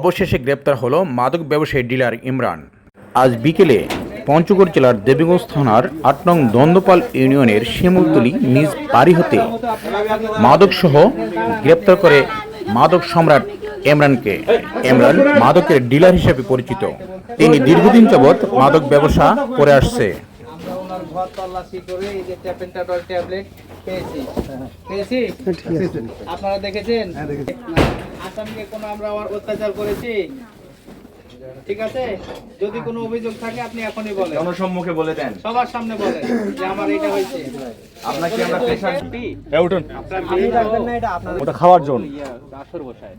অবশেষে গ্রেপ্তার হলো মাদক ব্যবসায়ী ডিলার ইমরান। আজ বিকেলে পঞ্চগড় জেলার দেবীগঞ্জ থানার আট নং দ্বন্দ্বপাল ইউনিয়নের শিমুলতলি নিজ বাড়ি হতে মাদকসহ গ্রেপ্তার করে মাদক সম্রাট এমরানকে এমরান মাদকের ডিলার হিসেবে পরিচিত। তিনি দীর্ঘদিন যাবৎ মাদক ব্যবসা করে আসছে। ঘর তল্লাশি করে এই যে ট্যাবলেট পেয়েছি পেয়েছি আপনারা দেখেছেন আসামিকে কোনো আমরা আবার অত্যাচার করেছি? ঠিক আছে? যদি কোনো অভিযোগ থাকে আপনি এখনই বলেন। জনসম্মুখে বলে দেন। সবার সামনে বলেন যে আমার এটা হয়েছে। আপনাকে আমরা প্রেশার উঠুন। আপনি রাখবেন না এটা আপনার ওটা খাওয়ার জন্য। আসর বসায়।